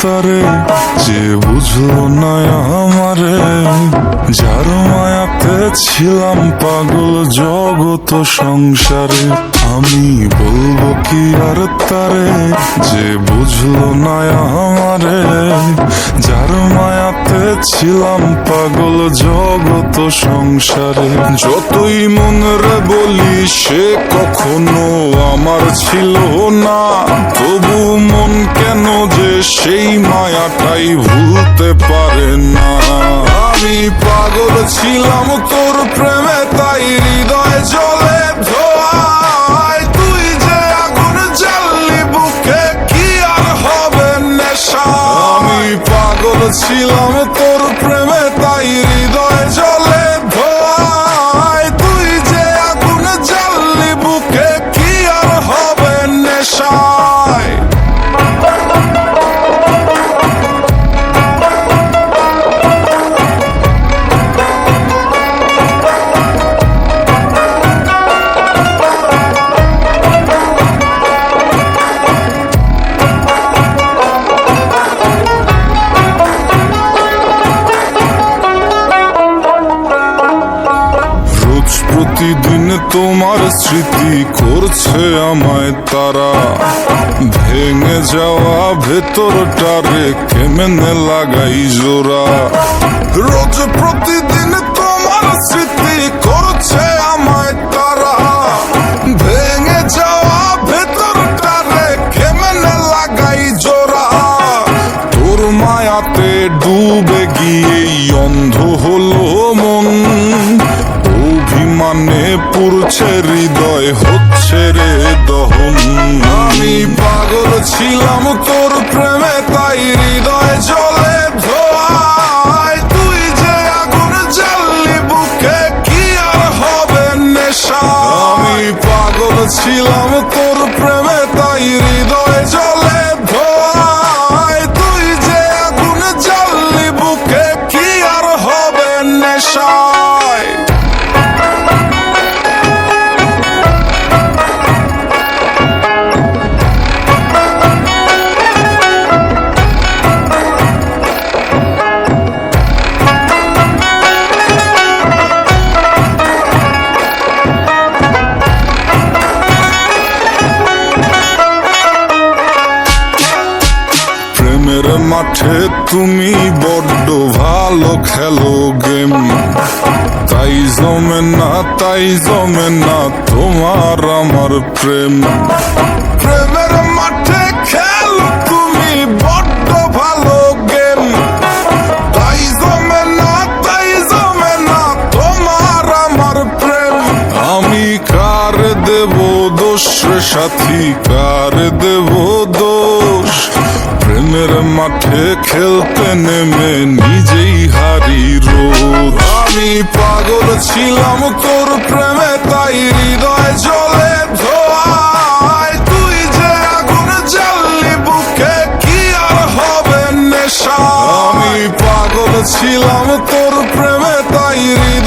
যে বুঝলো না আমারে, যার মায়াতে ছিলাম পাগল জগত সংসারে। আমি বলব কি আর তারে, যে বুঝলো না আমারে, যার মায়াতে ছিলাম পাগল জগত সংসারে। যতই মনরে বলি, সে কখনো আমার ছিল না। তবু মন কেন যে সেই মায়াটাই ভুলতে পারে না। আমি পাগল ছিলাম, তোর প্রেমে তাই হৃদয় জলে কি পাগল ছিলাম, তোর প্রেমে প্রতিদিন তোমার স্মৃতি করছে আমায় তারা। ভেঙে যাওয়া ভেতরটারে কেমনে লাগাই জোড়া? রোজ প্রতিদিন তোমার স্মৃতি করছে আমায় তারা। ভেঙে যাওয়া ভেতরটারে কেমনে লাগাই জোড়া? তোর মায়াতে ডুবে গিয়ে অন্ধ হলো মন। অভিমানে পুরছে হৃদয়, হচ্ছে রে দহন। আমি পাগল ছিলাম তোর প্রেমে, তাই হৃদয় জলে ধোয়ায়। তুই যে আগুন জ্বাললি বুকে, কি আর হবে নেশা? আমি পাগল ছিলাম তোর মাঠে তুমি বড্ড ভালো খেলো গেম। তাই জমে না, তাই জমে না তোমার আমার প্রেম। প্রেমের মাঠে খেলো তুমি বড্ড ভালো গেম। তাই জমে না, তাই জমে না তোমার আমার প্রেম। আমি কার দেব দোষ সাথী, কার দেব দোষ? প্রেমের মাঠে খেলতে নেমে নিজেই হারি রোজ আমি পাগল ছিলাম, তোর প্রেমে তাই হৃদয় জলে ধোয়ায়। তুই যে আগুন জ্বাললি, বুকে কি আর হবে নেশা? আমি পাগল ছিলাম, তোর প্রেমে তাই হৃদয়